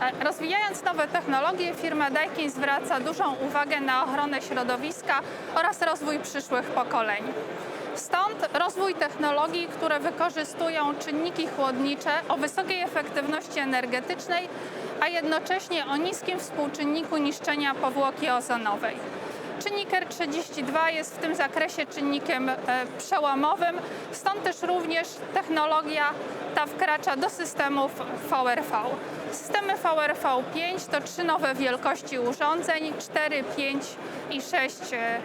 E, Rozwijając nowe technologie, firma Daikin zwraca dużą uwagę na ochronę środowiska oraz rozwój przyszłych pokoleń. Stąd rozwój technologii, które wykorzystują czynniki chłodnicze o wysokiej efektywności energetycznej, a jednocześnie o niskim współczynniku niszczenia powłoki ozonowej. Czynnik R32 jest w tym zakresie czynnikiem e, przełomowym, stąd też również technologia ta wkracza do systemów VRV. Systemy VRV5 to trzy nowe wielkości urządzeń 4, 5 i 6 e,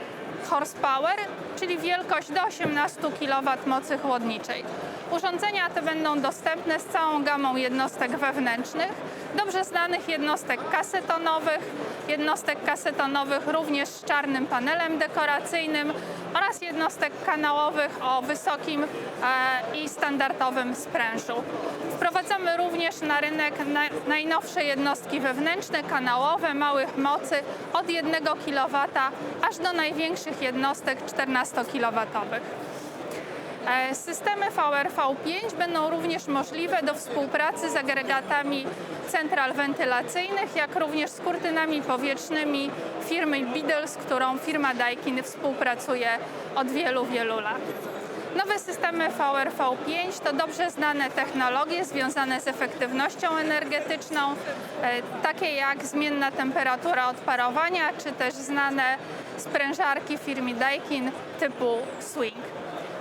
horsepower, czyli wielkość do 18 kW mocy chłodniczej. Urządzenia te będą dostępne z całą gamą jednostek wewnętrznych, dobrze znanych jednostek kasetonowych, jednostek kasetonowych również z czarnym panelem dekoracyjnym oraz jednostek kanałowych o wysokim e, i standardowym sprężu. Wprowadzamy również na rynek na, najnowsze jednostki wewnętrzne, kanałowe, małych mocy od 1 kW aż do największych jednostek 14 kW. E, Systemy VRV5 będą również możliwe do współpracy z agregatami central wentylacyjnych, jak również z kurtynami powietrznymi firmy Beadle, z którą firma Daikin współpracuje od wielu, wielu lat. Nowe systemy VRV5 to dobrze znane technologie związane z efektywnością energetyczną, e, takie jak zmienna temperatura odparowania, czy też znane sprężarki firmy Daikin typu Swing.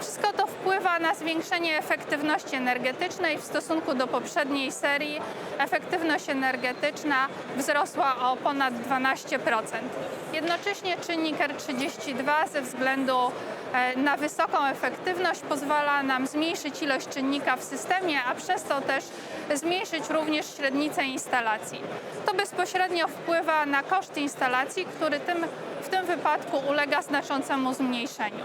Wszystko to wpływa na zwiększenie efektywności energetycznej w stosunku do poprzedniej serii. Efektywność energetyczna wzrosła o ponad 12%. Jednocześnie czynnik R32 ze względu e, na wysoką efektywność pozwala nam zmniejszyć ilość czynnika w systemie, a przez to też zmniejszyć również średnicę instalacji. To bezpośrednio wpływa na koszt instalacji, który tym, w tym wypadku ulega znaczącemu zmniejszeniu.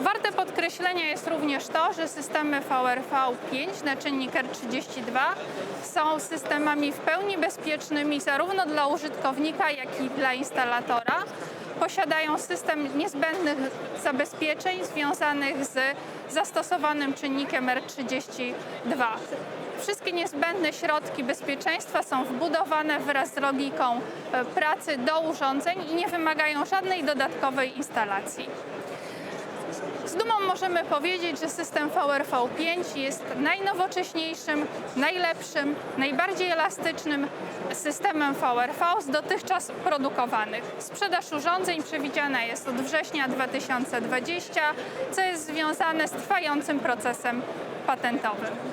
Warte podkreślenia jest również to, że systemy VRV5 na czynnik R32 są systemami w pełni bezpiecznymi zarówno dla użytkownika, jak i dla instalatora. Posiadają system niezbędnych zabezpieczeń związanych z zastosowanym czynnikiem R32. Wszystkie niezbędne środki bezpieczeństwa są wbudowane wraz z logiką e, pracy do urządzeń i nie wymagają żadnej dodatkowej instalacji. Z dumą możemy powiedzieć, że system VRV5 jest najnowocześniejszym, najlepszym, najbardziej elastycznym systemem VRV z dotychczas produkowanych. Sprzedaż urządzeń przewidziana jest od września 2020, co jest związane z trwającym procesem patentowym.